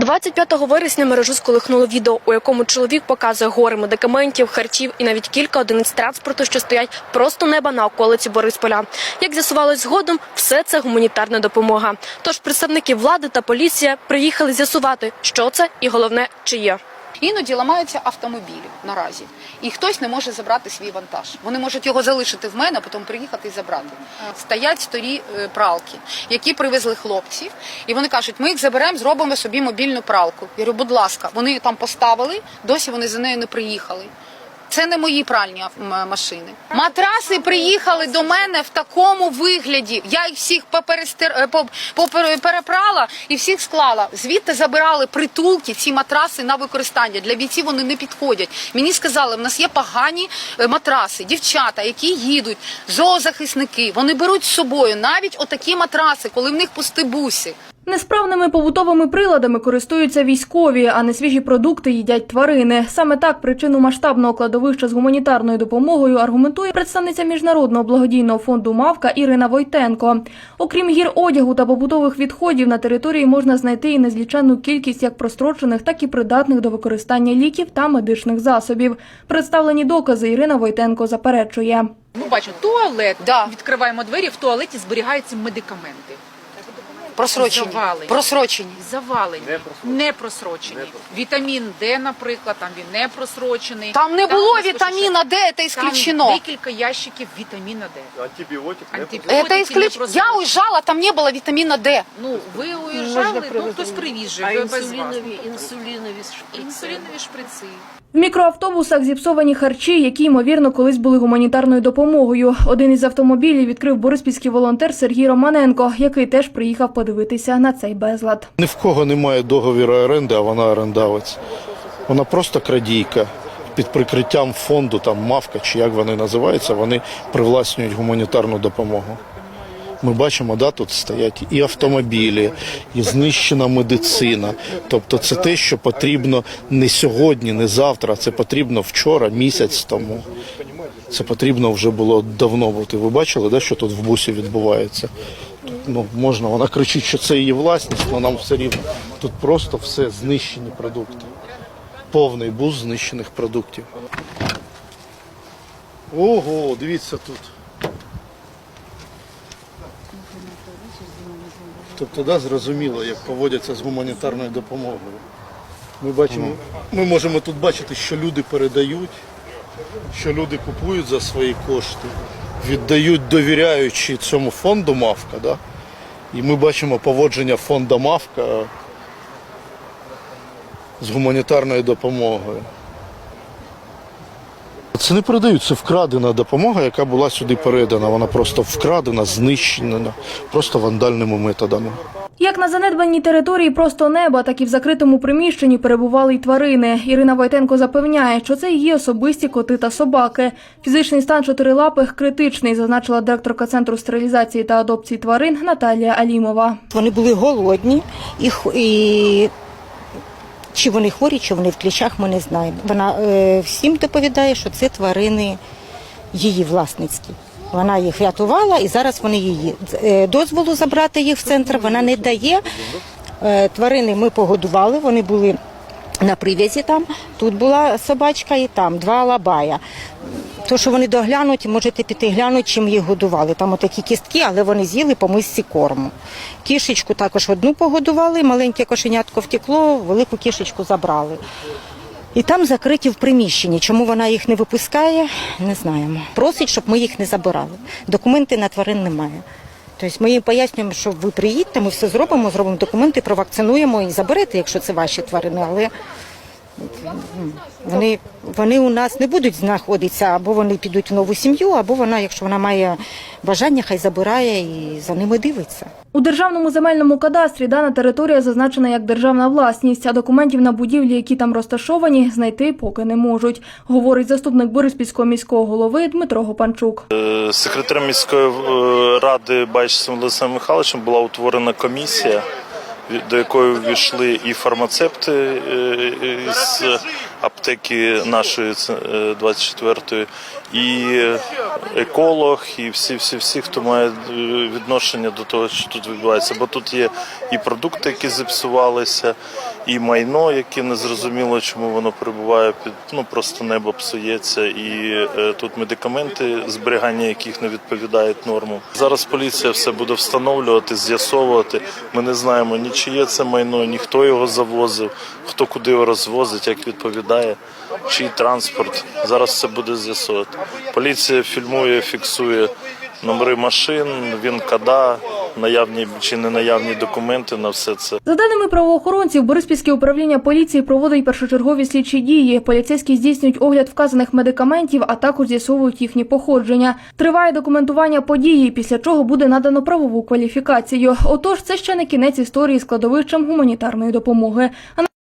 25 вересня мережу сколихнуло відео, у якому чоловік показує гори медикаментів, харчів і навіть кілька одиниць транспорту, що стоять просто неба на околиці Борисполя. Як з'ясувалось згодом, все це гуманітарна допомога. Тож представники влади та поліція приїхали з'ясувати, що це і головне, чи є. Іноді ламаються автомобілі наразі, і хтось не може забрати свій вантаж. Вони можуть його залишити в мене, а потім приїхати і забрати. Стоять старі е, пралки, які привезли хлопці, і вони кажуть, ми їх заберемо, зробимо собі мобільну пралку. Я говорю, будь ласка, вони там поставили, досі вони за нею не приїхали. Це не мої пральні машини. Матраси приїхали до мене в такому вигляді. Я їх всіх поперестер... е, і всіх склала. Звідти забирали притулки, ці матраси на використання. Для бійців вони не підходять. Мені сказали, в нас є погані е, матраси, дівчата, які їдуть, зоозахисники. Вони беруть з собою навіть отакі матраси, коли в них пусті буси. Несправними побутовими приладами користуються військові, а не свіжі продукти їдять тварини. Саме так причину масштабного кладовища з гуманітарною допомогою аргументує представниця міжнародного благодійного фонду Мавка Ірина Войтенко. Окрім гір одягу та побутових відходів, на території можна знайти і незліченну кількість як прострочених, так і придатних до використання ліків та медичних засобів. Представлені докази Ірина Войтенко заперечує. Ми бачимо туалет. Да. Відкриваємо двері. В туалеті зберігаються медикаменти. Просрочені. Завалені. Просрочені. Завалені, не просрочені. Вітамін Д, наприклад, там він не просрочений. Там не було вітаміна Д, це Там декілька ящиків вітаміна Д. Антибиотик, не Антибіотики Это не исключ... просрочені. Я уезжала, там не было витамина Д. Ну, ви уїжджали, ну хтось привіз же, А інсулінові, інсулінові шприци. Інсулінові шприци. В мікроавтобусах зіпсовані харчі, які ймовірно колись були гуманітарною допомогою. Один із автомобілів відкрив бориспільський волонтер Сергій Романенко, який теж приїхав подивитися на цей безлад. Ні в кого немає договіру оренди, а вона орендавець. Вона просто крадійка. Під прикриттям фонду, там мавка чи як вони називаються, вони привласнюють гуманітарну допомогу. Ми бачимо, да, тут стоять і автомобілі, і знищена медицина. Тобто це те, що потрібно не сьогодні, не завтра, це потрібно вчора, місяць тому. Це потрібно вже було давно бути. Ви бачили, да, що тут в бусі відбувається? Тут, ну, можна, вона кричить, що це її власність, але нам все рівно. Тут просто все знищені продукти. Повний бус знищених продуктів. Ого, дивіться тут. Тобто, да, зрозуміло, як поводяться з гуманітарною допомогою. Ми бачимо, ми можемо тут бачити, що люди передають, що люди купують за свої кошти, віддають довіряючи цьому фонду Мавка. Да? І ми бачимо поводження фонду Мавка з гуманітарною допомогою. Це не передають, це вкрадена допомога, яка була сюди передана. Вона просто вкрадена, знищена, просто вандальними методами. Як на занедбаній території просто неба, так і в закритому приміщенні перебували й тварини. Ірина Войтенко запевняє, що це її особисті коти та собаки. Фізичний стан чотирилапих критичний, зазначила директорка центру стерилізації та адопції тварин Наталія Алімова. Вони були голодні і, чи вони хворі, чи вони в кліщах, ми не знаємо. Вона е, всім доповідає, що це тварини її власницькі. Вона їх рятувала і зараз вони її. Е, Дозволу забрати їх в центр вона не дає. Е, Тварини ми погодували, вони були на прив'язі там. Тут була собачка і там два лабая. То, що вони доглянуть, можете піти глянути, чим їх годували. Там отакі кістки, але вони з'їли по мисці корму. Кішечку також одну погодували, маленьке кошенятко втекло, велику кішечку забрали. І там закриті в приміщенні. Чому вона їх не випускає, не знаємо. Просить, щоб ми їх не забирали. Документи на тварин немає. Тобто ми їм пояснюємо, що ви приїдьте, ми все зробимо, зробимо документи, провакцинуємо і заберете, якщо це ваші тварини. Але вони, вони у нас не будуть знаходитися, або вони підуть в нову сім'ю, або вона, якщо вона має бажання, хай забирає і за ними дивиться. У державному земельному кадастрі дана територія зазначена як державна власність, а документів на будівлі, які там розташовані, знайти поки не можуть, говорить заступник Бориспільського міського голови Дмитро Гопанчук. Секретарем міської е, ради Байчевим Олександром Михайловичем була утворена комісія, до якої ввійшли і фармацепти е, із аптеки нашої це, е, 24-ї, і еколог, і всі, всі, всі, хто має е, відношення до того, що тут відбувається. Бо тут є і продукти, які зіпсувалися, і майно, яке не зрозуміло, чому воно перебуває під ну просто небо псується, і е, тут медикаменти, зберігання яких не відповідають нормам. Зараз поліція все буде встановлювати, з'ясовувати. Ми не знаємо ні чиє це майно, ні хто його завозив, хто куди його розвозить, як відповідає, чий транспорт. Зараз все буде з'ясовувати. Поліція фільмує, фіксує номери машин, він када, наявні чи не наявні документи на все це. За даними правоохоронців, Бориспільське управління поліції проводить першочергові слідчі дії. Поліцейські здійснюють огляд вказаних медикаментів, а також з'ясовують їхні походження. Триває документування події, після чого буде надано правову кваліфікацію. Отож, це ще не кінець історії з кладовищем гуманітарної допомоги.